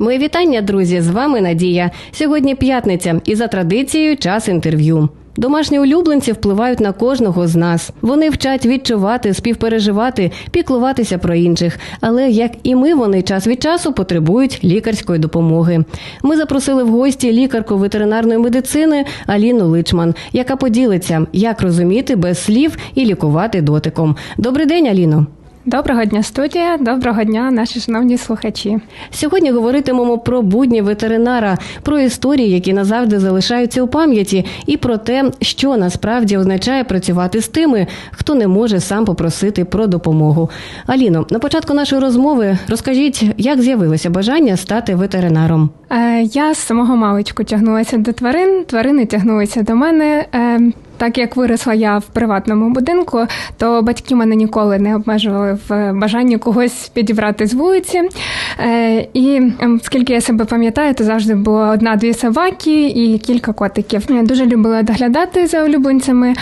Мої вітання, друзі! З вами Надія. Сьогодні п'ятниця, і за традицією час інтерв'ю. Домашні улюбленці впливають на кожного з нас. Вони вчать відчувати, співпереживати, піклуватися про інших. Але як і ми, вони час від часу потребують лікарської допомоги. Ми запросили в гості лікарку ветеринарної медицини Аліну Личман, яка поділиться, як розуміти без слів і лікувати дотиком. Добрий день, Аліно. Доброго дня, студія. Доброго дня, наші шановні слухачі. Сьогодні говоритимемо про будні ветеринара, про історії, які назавжди залишаються у пам'яті, і про те, що насправді означає працювати з тими, хто не може сам попросити про допомогу. Аліно, на початку нашої розмови розкажіть, як з'явилося бажання стати ветеринаром. Е, Я з самого маличку тягнулася до тварин, тварини тягнулися до мене. Е, Так як виросла я в приватному будинку, то батьки мене ніколи не обмежували в бажанні когось підібрати з вулиці. Е, І ем, скільки я себе пам'ятаю, то завжди було одна-дві собаки і кілька котиків. Я дуже любила доглядати за улюбленцями.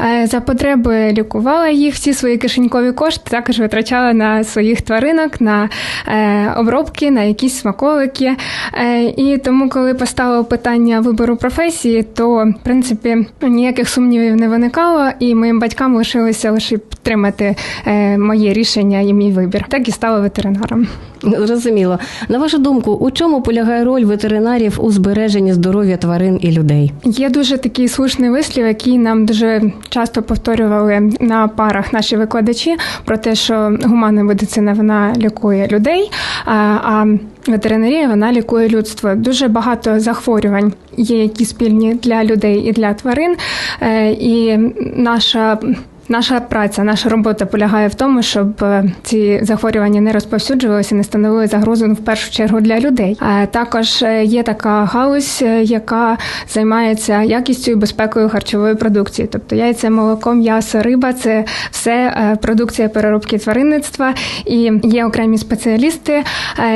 Е, За потреби лікувала їх, всі свої кишенькові кошти також витрачала на своїх тваринок, на е, обробки, на якісь смаколики. Е, І тому, коли поставило питання вибору професії, то в принципі ніяких сумнівів не виникало, і моїм батькам лишилося лише підтримати е, моє рішення і мій вибір. Так і стала ветеринаром. Зрозуміло. На вашу думку, у чому полягає роль ветеринарів у збереженні здоров'я тварин і людей? Є дуже такий слушний вислів, який нам дуже часто повторювали на парах наші викладачі про те, що гуманна медицина вона лікує людей, а, ветеринарія вона лікує людство. Дуже багато захворювань є, які спільні для людей і для тварин. Е, І наша Наша праця, наша робота полягає в тому, щоб е, ці захворювання не розповсюджувалися, не становили загрозу в першу чергу для людей. А також е, є така галузь, е, яка займається якістю і безпекою харчової продукції, тобто яйця, молоко, м'ясо, риба це все продукція переробки тваринництва, і є окремі спеціалісти,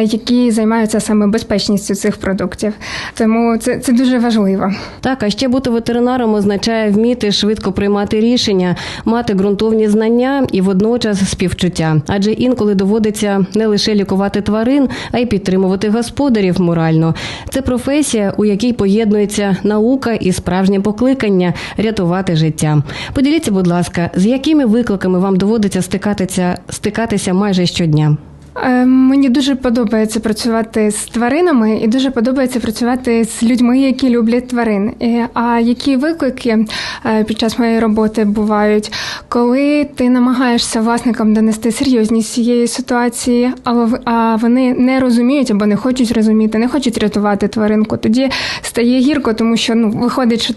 які займаються саме безпечністю цих продуктів. Тому це, це дуже важливо. Так, а ще бути ветеринаром означає вміти швидко приймати рішення, мати ґрунтовні знання і водночас співчуття. Адже інколи доводиться не лише лікувати тварин, а й підтримувати господарів морально. Це професія, у якій поєднується наука і справжнє покликання рятувати життя. Поділіться, будь ласка, з якими викликами вам доводиться стикатися стикатися майже щодня? Е, Мені дуже подобається працювати з тваринами і дуже подобається працювати з людьми, які люблять тварин. А які виклики е, під час моєї роботи бувають, коли ти намагаєшся власникам донести серйозність цієї ситуації, але а вони не розуміють або не хочуть розуміти, не хочуть рятувати тваринку. Тоді стає гірко, тому що ну виходить, що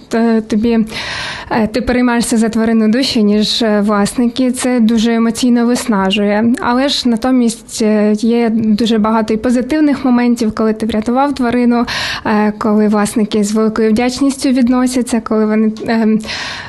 тобі е, ти переймаєшся за тварину дужче, ніж власники. Це дуже емоційно виснажує. Але ж натомість є дуже багато і позитивних моментів, коли ти врятував тварину, е, коли власники з великою вдячністю відносяться, коли вони е,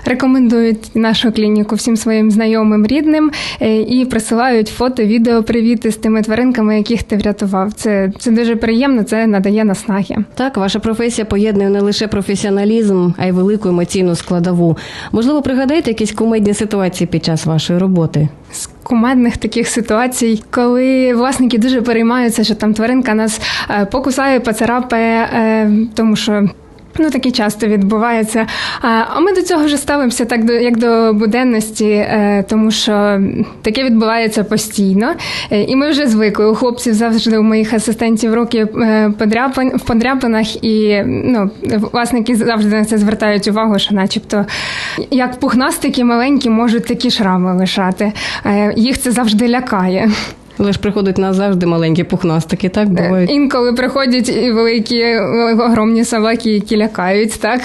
рекомендують нашу клініку всім своїм знайомим, рідним е, і присилають фото, відео, привіти з тими тваринками, яких ти врятував. Це, це дуже приємно, це надає наснаги. Так, ваша професія поєднує не лише професіоналізм, а й велику емоційну складову. Можливо, пригадаєте якісь кумедні ситуації під час вашої роботи? З кумедних таких ситуацій, коли власники дуже переймаються, що там тваринка нас е, покусає, поцарапає, е, тому що. Ну, таке часто відбувається. А ми до цього вже ставимося так до як до буденності, е, тому що таке відбувається постійно. Е, І ми вже звикли. У хлопців завжди у моїх асистентів руки е, подряпан в подряпинах, і ну, власники завжди на це звертають увагу, що, начебто, як пухнастики маленькі можуть такі шрами лишати. Їх це завжди лякає. Але ж приходять нас завжди маленькі пухнастики, так Е, бувають. Інколи приходять і великі е, огромні собаки, які лякають, так.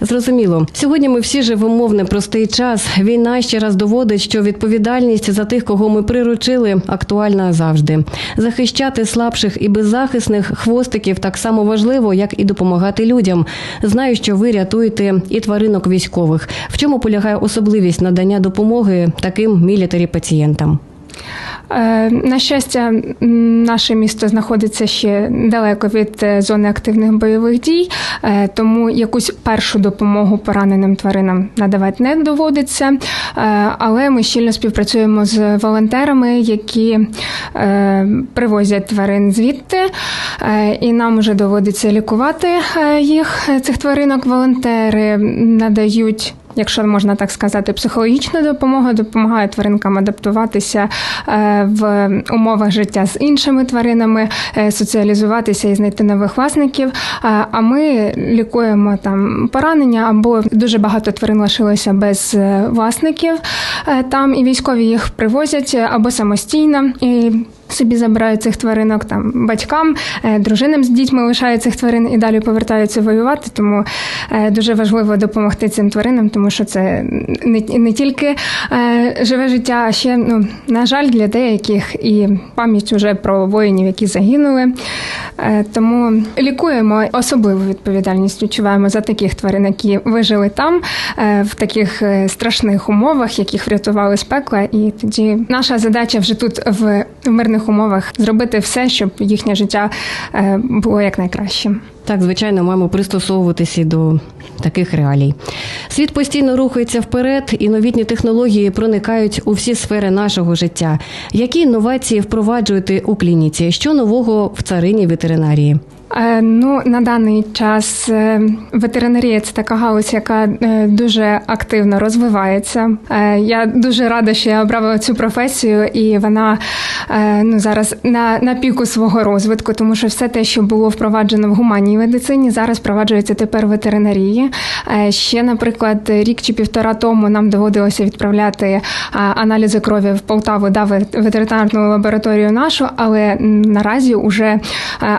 Зрозуміло. Сьогодні ми всі живемо в непростий час. Війна ще раз доводить, що відповідальність за тих, кого ми приручили, актуальна завжди. Захищати слабших і беззахисних хвостиків так само важливо, як і допомагати людям. Знаю, що ви рятуєте і тваринок військових. В чому полягає особливість надання допомоги таким мілітарі пацієнтам? Е, На щастя, наше місто знаходиться ще далеко від е, зони активних бойових дій, е, тому якусь першу допомогу пораненим тваринам надавати не доводиться. Але ми щільно співпрацюємо з волонтерами, які привозять тварин звідти, і нам вже доводиться лікувати їх, цих тваринок. Волонтери надають. Якщо можна так сказати, психологічну допомогу допомагає тваринкам адаптуватися е, в умовах життя з іншими тваринами, е, соціалізуватися і знайти нових власників. Е, А ми лікуємо там поранення або дуже багато тварин лишилося без власників там, і військові їх привозять або самостійно. І Собі забирають цих тваринок там батькам, е, дружинам з дітьми лишають цих тварин і далі повертаються воювати. Тому е, дуже важливо допомогти цим тваринам, тому що це не, не тільки е, живе життя, а ще ну на жаль для деяких і пам'ять уже про воїнів, які загинули. Е, Тому лікуємо особливу відповідальність. Відчуваємо за таких тварин, які вижили там е, в таких е, страшних умовах, яких врятували з пекла. І тоді наша задача вже тут в мирних умовах зробити все, щоб їхнє життя було якнайкращим. Так, звичайно, маємо пристосовуватися до таких реалій. Світ постійно рухається вперед, і новітні технології проникають у всі сфери нашого життя. Які інновації впроваджуєте у клініці? Що нового в царині ветеринарії? Е, Ну, на даний час е, ветеринарія це така галузь, яка е, дуже активно розвивається. Я дуже рада, що я обрала цю професію, і вона ну, зараз на, на піку свого розвитку, тому що все те, що було впроваджено в гуманній медицині, зараз впроваджується тепер в ветеринарії. Ще, наприклад, рік чи півтора тому нам доводилося відправляти аналізи крові в Полтаву да, ветеринарну лабораторію нашу, але наразі вже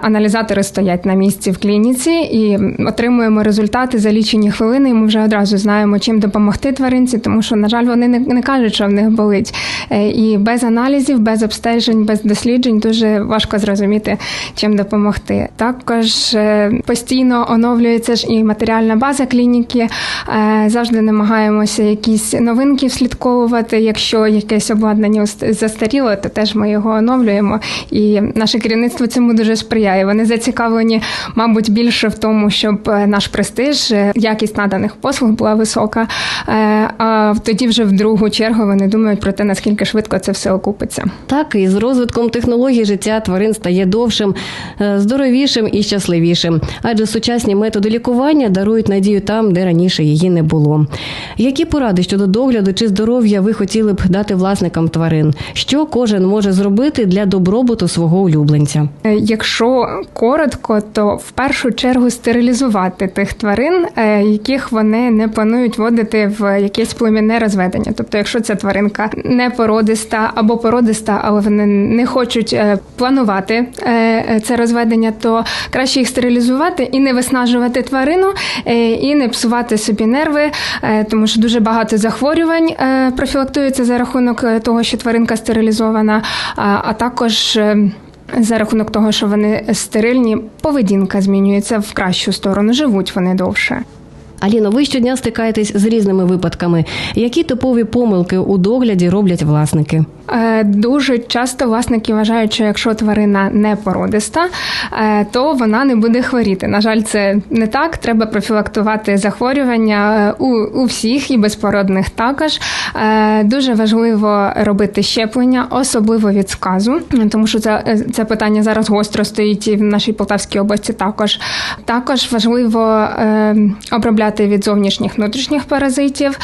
аналізатори стоять на місці в клініці і отримуємо результати за лічені хвилини. І ми вже одразу знаємо, чим допомогти тваринці, тому що, на жаль, вони не, не кажуть, що в них болить. Е, І без аналізів, без обстежень, без досліджень дуже важко зрозуміти, чим допомогти. Також е, постійно оновлюється ж і матеріальна база клініки. Е, Завжди намагаємося якісь новинки вслідковувати. Якщо якесь обладнання застаріло, то теж ми його оновлюємо. І наше керівництво цьому дуже сприяє. Вони зацікавлені, мабуть, більше в тому, щоб е, наш престиж, е, якість наданих послуг була висока. Е, А тоді вже в другу чергу вони думають про те, наскільки швидко це все окупиться. Так, і з розвитком технологій життя тварин стає довшим, здоровішим і щасливішим, адже сучасні методи лікування дарують надію там, де раніше її не було. Які поради щодо догляду чи здоров'я ви хотіли б дати власникам тварин? Що кожен може зробити для добробуту свого улюбленця? Якщо коротко, то в першу чергу стерилізувати тих тварин, е, яких вони не планують водити в якесь племінне розведення. Тобто, якщо ця тваринка не породиста або породиста, але вони не хочуть е, планувати е, це розведення, то краще їх стерилізувати і не виснажувати тварину, і не псувати собі нерви, тому що дуже багато захворювань профілактується за рахунок того, що тваринка стерилізована, а також. За рахунок того, що вони стерильні, поведінка змінюється в кращу сторону, живуть вони довше. Аліно, ви щодня стикаєтесь з різними випадками. Які типові помилки у догляді роблять власники? Е, Дуже часто власники вважають, що якщо тварина не породиста, е, то вона не буде хворіти. На жаль, це не так. Треба профілактувати захворювання е, у, у всіх і безпородних також. Дуже важливо робити щеплення, особливо від сказу, тому що це, це питання зараз гостро стоїть і в нашій Полтавській області. Також також важливо обробляти від зовнішніх внутрішніх паразитів.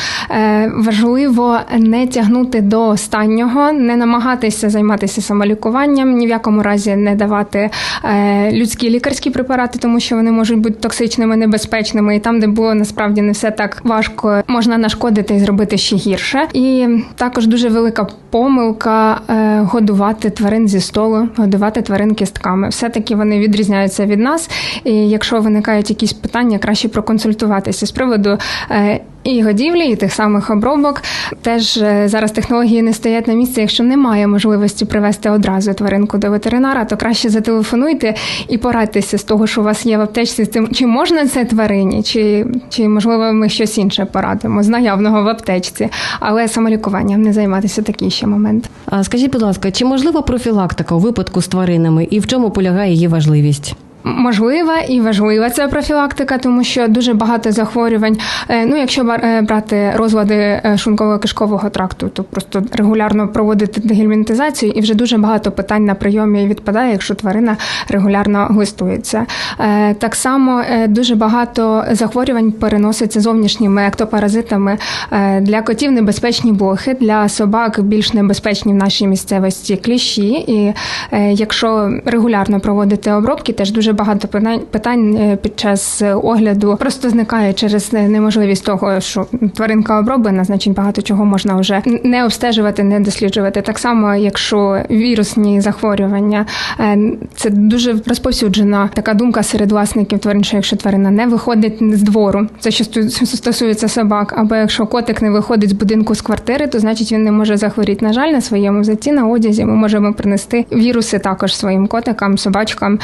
Важливо не тягнути до останнього, не намагатися займатися самолікуванням, ні в якому разі не давати е, людські лікарські препарати, тому що вони можуть бути токсичними, небезпечними. І там, де було насправді не все так важко, можна нашкодити і зробити ще гірше. І також дуже велика помилка е, годувати тварин зі столу, годувати тварин кістками. Все таки вони відрізняються від нас. І якщо виникають якісь питання, краще проконсультуватися з приводу. І годівлі, і тих самих обробок. Теж е, зараз технології не стоять на місці. Якщо немає можливості привезти одразу тваринку до ветеринара, то краще зателефонуйте і порадьтеся з того, що у вас є в аптечці, тим, чи можна це тварині, чи, чи можливо ми щось інше порадимо з наявного в аптечці. Але самолікуванням не займатися такий ще момент. А скажіть, будь ласка, чи можлива профілактика у випадку з тваринами і в чому полягає її важливість? Можлива і важлива ця профілактика, тому що дуже багато захворювань. е, Ну, якщо е, брати розлади е, шлунково-кишкового тракту, то просто регулярно проводити дегельмінтизацію, і вже дуже багато питань на прийомі відпадає, якщо тварина регулярно глистується. Так само дуже багато захворювань переноситься зовнішніми ектопаразитами. Для котів небезпечні блохи, для собак більш небезпечні в нашій місцевості кліщі. І якщо регулярно проводити обробки, теж дуже багато питань- е, під час е, огляду просто зникає через е, неможливість того, що тваринка оброблена, значить багато чого можна вже не обстежувати, не досліджувати. Так само, якщо вірусні захворювання, це дуже розповсюджена така думка серед власників тварин, що якщо тварина не виходить з двору, це що стосується собак, або якщо котик не виходить з будинку з квартири, то значить він не може захворіти. На жаль, на своєму взятті, на одязі ми можемо принести віруси також своїм котикам, собачкам.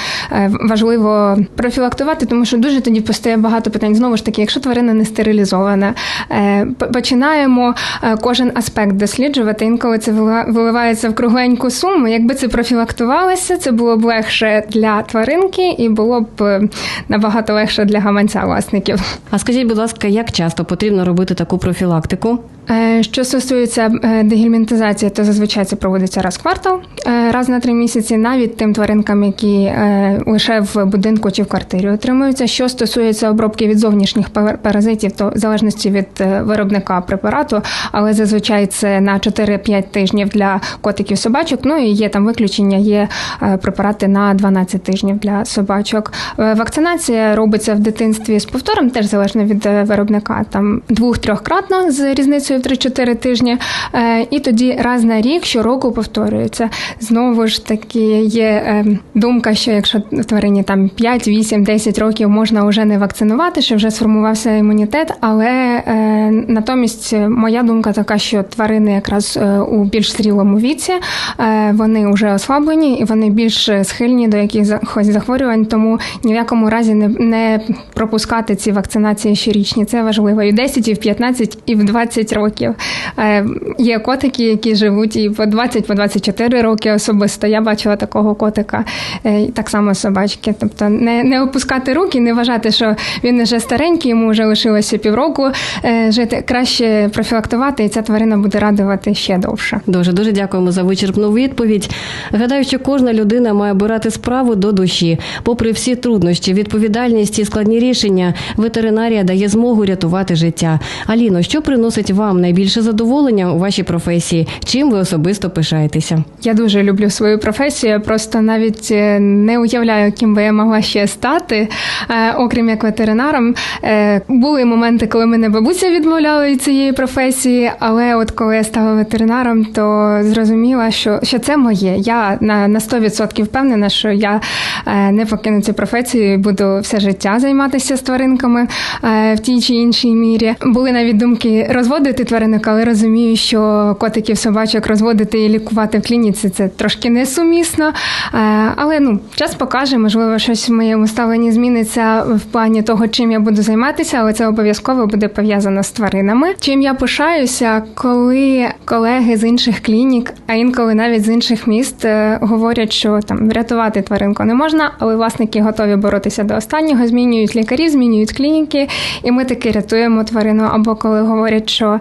Важливо профілактувати, тому що дуже тоді постає багато питань. Знову ж таки, якщо тварина не стерилізована, е, починаємо е, кожен аспект досліджувати. Інколи це виливається в кругленьку суму. Якби це профілактувалося, це було б легше для тваринки і було б е, набагато легше для гаманця власників. А скажіть, будь ласка, як часто потрібно робити таку профілактику? Е, Що стосується е, дегельмінтизації, то зазвичай це проводиться раз в квартал, е, раз на три місяці, навіть тим тваринкам, які лише в будинку чи в квартирі отримуються. Що стосується обробки від зовнішніх пар- паразитів, то в залежності від виробника препарату, але зазвичай це на 4-5 тижнів для котиків собачок. Ну і є там виключення, є препарати на 12 тижнів для собачок. Вакцинація робиться в дитинстві з повтором, теж залежно від виробника, там двох-трьохкратно з різницею в 3-4 тижні. Е, І тоді раз на рік щороку повторюється. Знову ж таки є е, думка, що якщо тварині там 5, 8, 10 років можна вже не вакцинувати, що вже сформувався імунітет. Але е, натомість моя думка така, що тварини якраз у більш зрілому віці вони вже ослаблені і вони більш схильні до якихось захворювань, тому ні в якому разі не, не пропускати ці вакцинації щорічні. Це важливо і в 10, і в 15, і в 20 років. Е, Є котики, які живуть і по 20, по 24 роки особисто. Я бачила такого котика, е, і так само собачки. Тобто не, не опускати руки, не вважати, що він вже старенький, йому вже лишилося півроку е, жити. Краще профілактувати, і ця тварина буде радувати ще довше. Дуже дуже дякуємо за вичерпну відповідь. Гадаю, що кожна людина має обирати справу до душі. Попри всі труднощі, відповідальність і складні рішення, ветеринарія дає змогу рятувати життя. Аліно, що приносить вам найбільше задоволення у вашій професії? Чим ви особисто пишаєтеся? Я дуже люблю свою професію. Я просто навіть е, не уявляю, ким би я могла ще стати, е, окрім як ветеринаром. Е, Були моменти, коли мене бабуся відмовляла від цієї професії, але от коли я стала ветеринаром, то зрозуміла, що, що це моє. Я на, на 100% впевнена, що я не покину цю професію і буду все життя займатися з тваринками в тій чи іншій мірі. Були навіть думки розводити тваринок, але розумію, що котиків, собачок розводити і лікувати в клініці це трошки несумісно. Е, Але ну час покаже, можливо, щось в моєму ставленні зміниться в плані того, чим я буду займатися, але це обов'язково буде пов'язано з тваринами. Чим я пишаюся, коли колеги з інших клінік, а інколи навіть з інших міст е, говорять, що там врятувати тваринку не можна, але власники готові боротися до останнього, змінюють лікарі, змінюють клініки, і ми таки рятуємо тварину. Або коли говорять, що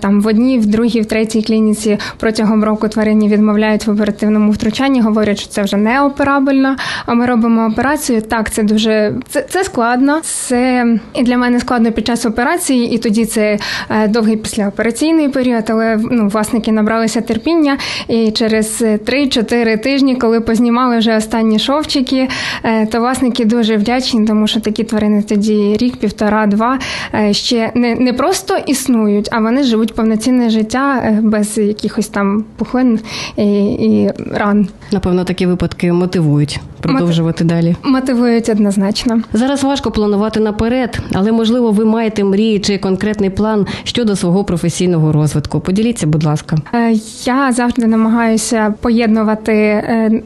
там в одній, в другій, в третій клініці протягом року тварині відмовляють в оперативному втручанні, говорять, що це вже не операбельно. А ми робимо операцію. Так, це дуже це, це складно. Це і для мене складно під час операції, і тоді це е, довгий післяопераційний період. Але ну, власники набралися терпіння. І через 3-4 тижні, коли познімали вже останні шовчики, е, то власники дуже вдячні, тому що такі тварини тоді рік, півтора, два е, ще не, не просто існують, а вони живуть повноцінне життя е, без якихось там пухлин і, і ран. Напевно, такі випадки мотивують. Продовжувати далі? Мотивують однозначно. Зараз важко планувати наперед, але можливо ви маєте мрії чи конкретний план щодо свого професійного розвитку. Поділіться, будь ласка. Е, Я завжди намагаюся поєднувати е,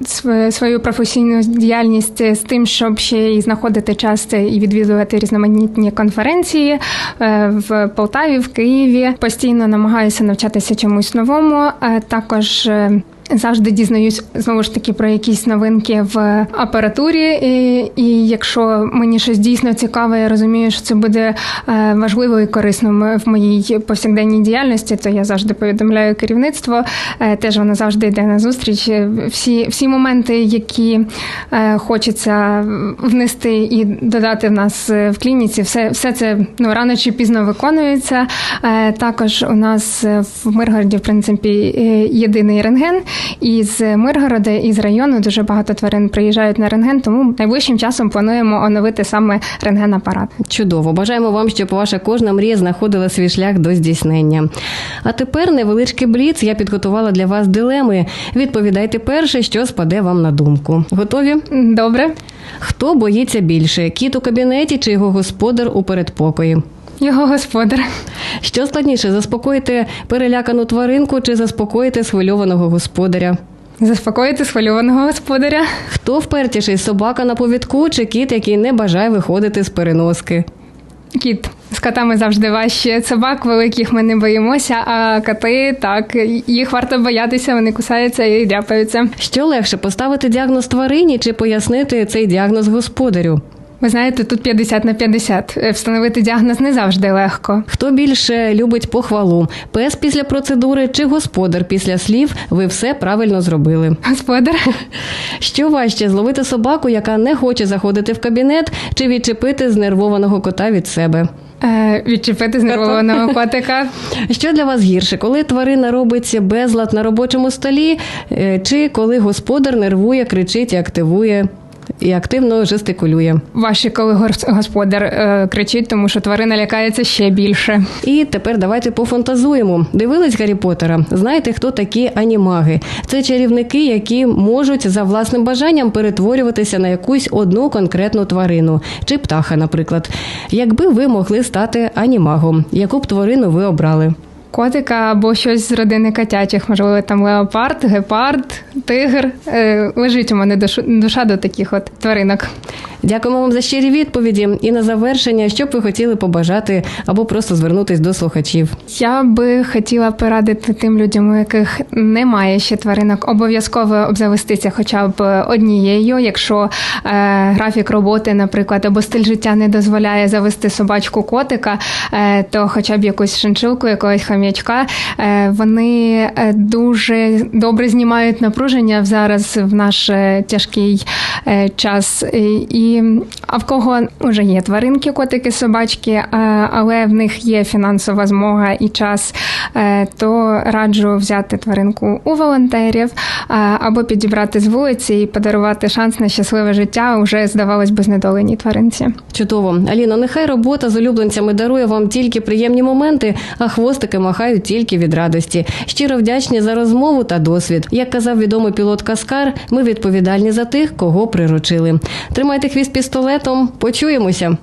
свою професійну діяльність з тим, щоб ще й знаходити час і відвідувати різноманітні конференції е, в Полтаві, в Києві. Постійно намагаюся навчатися чомусь новому. Також Завжди дізнаюсь знову ж таки про якісь новинки в апаратурі, і, і якщо мені щось дійсно цікаве, я розумію, що це буде е, важливо і корисно в моїй повсякденній діяльності, то я завжди повідомляю керівництво. Е, Теж воно завжди йде на зустріч. Е, Всі, всі моменти, які хочеться внести і додати в нас в клініці, все, все це ну рано чи пізно виконується. Також у нас в Миргороді, в принципі, єдиний рентген. І з Миргорода і з району дуже багато тварин приїжджають на рентген, тому найближчим часом плануємо оновити саме рентген-апарат. Чудово. Бажаємо вам, щоб ваша кожна мрія знаходила свій шлях до здійснення. А тепер невеличкий бліц. Я підготувала для вас дилеми. Відповідайте перше, що спаде вам на думку. Готові? Добре, Хто боїться більше? Кіт у кабінеті чи його господар у передпокої? Його господар. Що складніше, заспокоїти перелякану тваринку чи заспокоїти схвильованого господаря? Заспокоїти схвильованого господаря. Хто впертіший собака на повідку чи кіт, який не бажає виходити з переноски? Кіт з котами завжди важче. Собак великих ми не боїмося, а коти так їх варто боятися, вони кусаються і дряпаються. Що легше поставити діагноз тварині чи пояснити цей діагноз господарю? Ви знаєте, тут 50 на 50. Е, Встановити діагноз не завжди легко. Хто більше любить похвалу? Пес після процедури чи господар після слів? Ви все правильно зробили. Господар. Що важче зловити собаку, яка не хоче заходити в кабінет, чи відчепити знервованого кота від себе? Е, Відчепити знервованого котика. Що для вас гірше, коли тварина робить безлад на робочому столі, е, чи коли господар нервує, кричить і активує і активно жестикулює? Важче, коли господар е, кричить, тому що тварина лякається ще більше. І тепер давайте пофантазуємо. Дивились Гаррі Поттера? Знаєте, хто такі анімаги? Це чарівники, які можуть за власним бажанням перетворюватися на якусь одну конкретну тварину чи птаха, наприклад. Якби ви могли стати анімагом, яку б тварину ви обрали? Котика або щось з родини котячих, можливо, там леопард, гепард, тигр. Е, лежить у мене душа до таких от тваринок. Дякуємо вам за щирі відповіді. І на завершення, що б ви хотіли побажати або просто звернутись до слухачів. Я би хотіла порадити тим людям, у яких немає ще тваринок, обов'язково обзавестися хоча б однією. Якщо е, графік роботи, наприклад, або стиль життя не дозволяє завести собачку котика, е, то хоча б якусь шиншилку, якогось хам'ячка. Е, вони е, дуже добре знімають напруження зараз в наш е, тяжкий е, час. І, і а в кого вже є тваринки, котики, собачки, е, але в них є фінансова змога і час, е, то раджу взяти тваринку у волонтерів е, або підібрати з вулиці і подарувати шанс на щасливе життя уже здавалось би знедоленій тваринці. Чудово, Аліно, нехай робота з улюбленцями дарує вам тільки приємні моменти, а хвостики махають тільки від радості. Щиро вдячні за розмову та досвід. Як казав відомий пілот Каскар, ми відповідальні за тих, кого приручили. Тримайте хвіст пістолетом. Почуємося.